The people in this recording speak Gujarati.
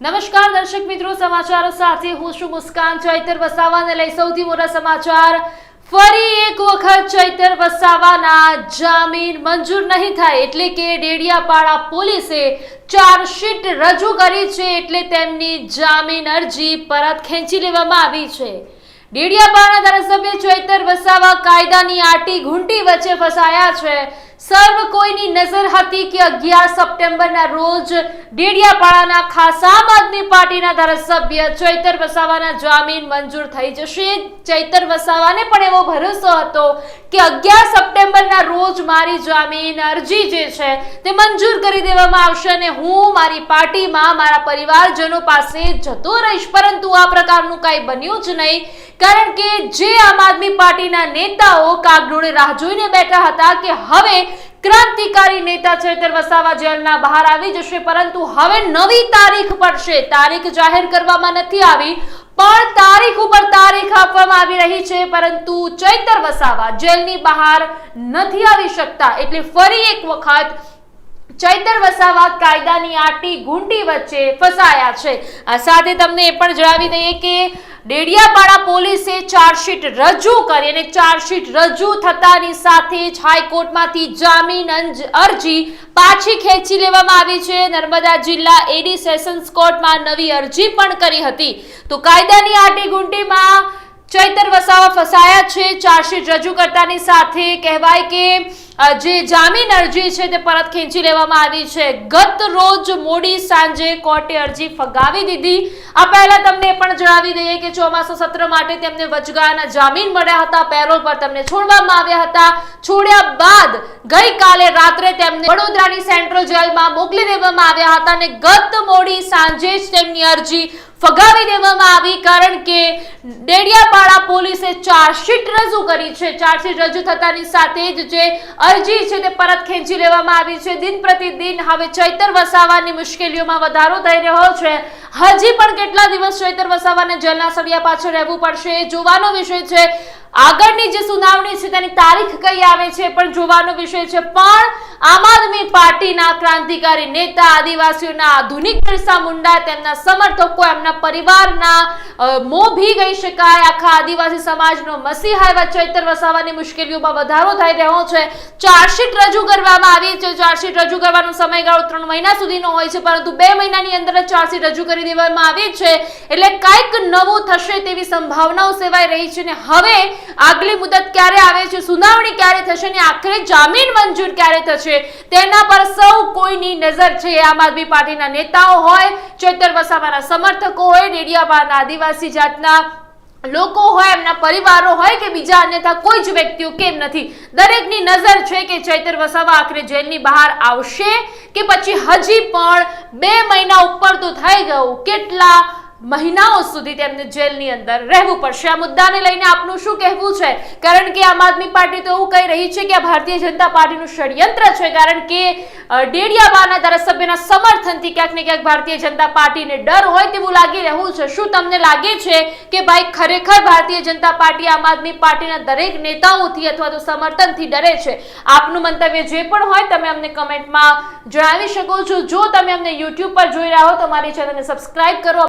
નમસ્કાર, દર્શક મિત્રો, સમાચારો સાથે હું છું મુસ્કાન ચૈતર વસાવાને લઈ સૌથી મોટા સમાચાર. ફરી એક વખત ચૈતર વસાવાના જામીન મંજૂર નહીં થાય એટલે કે ડેડિયાપાડા પોલીસે ચાર્જશીટ રજૂ કરી છે એટલે તેમની જામીન અરજી પરત ખેંચી લેવામાં આવી છે. ડેડિયાપાડા ધારાસભ્ય ચૈતર વસાવા કાયદાની આટી ઘૂંટી વચ્ચે ફસાયા છે. સર્વ કોઈની નજર હતી કે અગિયાર સપ્ટેમ્બરના રોજ ડેડિયાપાડાના ખાસ આમ આદમી પાર્ટીના ધારાસભ્ય ચૈતર વસાવાના જામીન મંજૂર થઈ જશે. ચૈતર વસાવાને પણ એવો ભરોસો હતો કે અગિયાર સપ્ટેમ્બરના રોજ મારી જામીન અરજી જે છે તે મંજૂર કરી દેવામાં આવશે અને હું મારી પાર્ટીમાં મારા પરિવારજનો પાસે જતો રહીશ. પરંતુ આ પ્રકારનું કાંઈ બન્યું જ નહીં, કારણ કે જે આમ આદમી પાર્ટીના નેતાઓ કાગડોળે રાહ જોઈને બેઠા હતા કે હવે ક્રાંતિકારી નેતા ચૈતર વસાવા જેલના બહાર આવી જશે, પરંતુ હવે નવી તારીખ પડશે. તારીખ જાહેર કરવામાં નથી આવી, પણ તારીખ ઉપર તારીખ આપવામાં આવી રહી છે, પરંતુ ચૈતર વસાવા જેલની બહાર નથી આવી શકતા. એટલે ફરી એક વખત ચૈતર વસાવા કાયદાની આટી ગુંડી વચ્ચે ફસાયા છે. આ સાથે તમને એ પણ જણાવી દઈએ કે ડેડિયાપાડા પોલીસે ચાર્જશીટ રજૂ કરી અને ચાર્જશીટ રજૂ થતાની સાથે જ હાઈકોર્ટમાંથી જામીન અરજી પાછી ખેંચી લેવામાં આવી છે. નર્મદા જિલ્લા એડી સેશન્સ કોર્ટમાં નવી અરજી પણ કરી હતી. તો કાયદાની આટી ગુંડીમાં ચૈતર વસાવા ફસાયા છે. ચાર્જશીટ રજૂ કરતાની સાથે કહેવાય કે જે જામીન અરજી છે તે પરત ખેંચી લેવામાં આવી છે. ગત રોજ મોડી સાંજે કોર્ટે અરજી ફગાવી દીધી. આ પહેલા તમને પણ જણાવી દઈએ કે ચોમાસા સત્ર માટે તેમને વચગાળાના જામીન મળ્યા હતા. પેરોલ પર તેમને છોડવામાં આવ્યા હતા. છોડ્યા બાદ ગઈકાલે રાત્રે તેમને વડોદરાની સેન્ટ્રલ જેલમાં મોકલી દેવામાં આવ્યા હતા અને ગત મોડી સાંજે જ તેમની અરજી ફગાવી દેવામાં આવી કારણ કે ડેડિયાપાડા પોલીસે ચાર્જશીટ રજૂ કરી છે. ચાર્જશીટ રજૂ થતાની સાથે જ જે અરજી છે તે પરત ખેંચી લેવામાં આવી છે. દિન પ્રતિદિન હવે ચૈતર વસાવાની મુશ્કેલીઓમાં વધારો થઈ રહ્યો છે. હજી પણ કેટલા દિવસ ચૈતર વસાવાને જેલના સળિયા પાછળ રહેવું પડશે એ જોવાનો વિષય છે. આગળની જે સુનાવણી છે તેની તારીખ કઈ આવે છે પણ જોવાનો વિષય છે. પણ આમ આદમી પાર્ટીના ક્રાંતિકારી નેતા, આદિવાસીઓના આધુનિક બિરસા મુંડા તેમના સમર્થકો, એમના પરિવારના મોભી કહી શકાય. આખા આદિવાસી સમાજનો મસીહા એવા ચૈતર વસાવાની મુશ્કેલીઓમાં વધારો થઈ રહ્યો છે. ચાર્જશીટ રજૂ કરવામાં આવી છે. ચાર્જશીટ રજૂ કરવાનો સમયગાળો ત્રણ મહિના સુધીનો હોય છે, પરંતુ બે મહિનાની અંદર જ ચાર્જશીટ રજૂ કરી દેવામાં આવી છે. એટલે કંઈક નવું થશે તેવી સંભાવનાઓ સેવાઈ રહી છે ને હવે આગલી મુદત ક્યારે આવે છે? સુનાવણી ક્યારે થશે ને આખરે જામીન મંજૂર ક્યારે થશે? તેના પર સૌ કોઈની નજર છે. આમ આદમી પાર્ટીના નેતાઓ હોય, ચૈતર વસાવાના સમર્થકો હોય ડેડિયાપાડાના આદિવાસી જાતના લોકો હોય, એમના પરિવારો હોય કે બીજા અન્યથા કોઈ જ વ્યક્તિઓ કેમ નથી. દરેકની નજર છે કે ચૈતર વસાવા આખરે જેલની બહાર આવશે કે પછી હજી પણ બે મહિના ઉપર તો થઈ ગયું. કેટલા મહિનાઓ સુધી તેમને જેલની અંદર રહેવું પડશે. આ મુદ્દાને લઈને આપનું શું કહેવું છે? કારણ કે આમ આદમી પાર્ટી તો એવું કહી રહી છે કે આ ભારતીય જનતા પાર્ટીનું ષડયંત્ર છે. કારણ કે ડેડિયાબાના ધારાસભ્યના સમર્થનથી ક્યાંક ને ક્યાંક ભારતીય જનતા પાર્ટીને ડર હોય તેવું લાગી રહ્યું છે. શું તમને લાગે છે કે ભાઈ ખરેખર ભારતીય જનતા પાર્ટી આમ આદમી પાર્ટીના દરેક નેતાઓથી અથવા તો સમર્થનથી ડરે છે? આપનું મંતવ્ય જે પણ હોય તમે અમને કમેન્ટમાં જણાવી શકો છો. જો તમે અમને યુટ્યુબ પર જોઈ રહ્યા હો તો અમારી ચેનલને સબસ્ક્રાઇબ કરો.